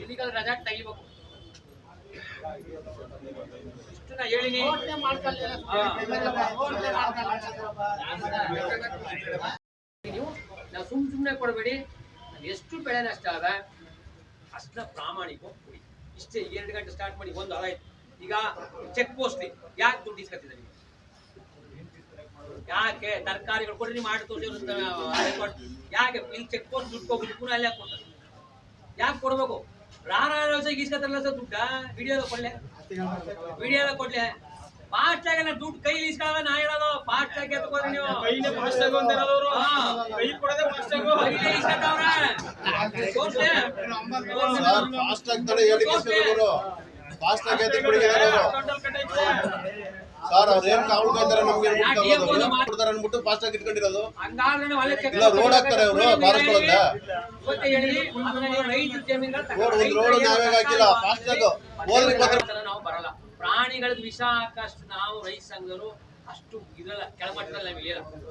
Medical ರಜಾ ತೆಗಿಬೇಕು. ಇಷ್ಟು ನಾ ಹೇಳಿನಿ. ನೀವು ನಾವು ಸುಮ್ ಸುಮ್ಮನೆ ಕೊಡಬೇಡಿ. ಎಷ್ಟು ಬೆಳೆ ನಷ್ಟ ಅದ ಅಷ್ಟ ಪ್ರಾಮಾಣಿಕ ಕೊಡಿ. ಇಷ್ಟೇ ಎರಡು ಗಂಟೆ ಸ್ಟಾರ್ಟ್ ಮಾಡಿ ಒಂದು ಆಯ್ತು. ಈಗ ಚೆಕ್ ಪೋಸ್ಟ್ ಯಾಕೆ ದುಡ್ಡು ಇಸ್ಕೊತಿದ್ದಾರೆ? ಯಾಕೆ ತರಕಾರಿಗಳು ಕೊಡ್ರಿ ಮಾಡಿ ತೋರಿಸಿ ಯಾಕೆ ಇಲ್ಲಿ ಚೆಕ್ ಪೋಸ್ಟ್ ದುಡ್ಡು ಹೋಗ್ಬಿಟ್ಟು ಪುನಃ ಅಲ್ಲೇ ಕೊಡ್ತಾರೆ ಯಾಕೆ ಕೊಡ್ಬೇಕು? ರಾಣ ಇಸ್ಕೊತಾರಲ್ಲ ಸರ್ ದುಡ್ಡ? ವಿಡಿಯೋದ ಕೊಡ್ಲೆ? ವಿಡಿಯೋದ ಕೊಡ್ಲೆ? ಫಾಸ್ಟ್ ಆಗಿ ದುಡ್ಡು ಕೈಲಿ ಇಸ್ಕೊಳ್ಳ ನಾ ಹೇಳೋದು. ಫಾಸ್ಟ್ ಆಗಿ ಎತ್ಕೋರಿ ನೀವು. ಕೈನೇ ಫಾಸ್ಟ್ ಆಗಿ ಅಂತ ಹೇಳೋರು ಕೈ ಕೊಡೋದೇ ಫಾಸ್ಟ್ ಆಗಿ. ಕೈಲೇ ಇಸ್ಕೊತಾವ್ರೆ. ಫಾಸ್ಟ್ ಹೇಳಿ ಆಗಿ ಸರ್ ನಮ್ಗೆ? ಕೊಡ್ತಾರೆ ಅನ್ಬಿಟ್ಟು ಫಾಸ್ಟ್ ಆಗಿ ಇಟ್ಕೊಂಡಿರೋದು. ಇಲ್ಲ, ರೋಡ್ ಹಾಕ್ತಾರೆ ಅವ್ರು, ಬಾರಿಸ್ಕೊಳಕ್ಕೆ. ಮತ್ತೆ ಹೇಳಿ ಅದನ್ನ ನೀವು ರೈತರ ಜಮೀನುಗಳು ರೋಡ್ ಒಂದು ರೋಡ್ ನಾವೇ ಹಾಕಿಲ್ಲ ಫಾಸ್ಟ್ ಆಗಿ. ಹೋದ್ರೆ ಇಪ್ಪತ್ತು ನಾವು ಬರಲ್ಲ. ಪ್ರಾಣಿಗಳಿಗೆ ವಿಷ ಹಾಕಷ್ಟು ನಾವು ರೈತ ಸಂಘರು ಅಷ್ಟು ಇರಲ್ಲ ಕೆಳಮಟ್ಟದಲ್ಲಿ ನಮಗೆ ಇಳಿಯಲ್ಲ.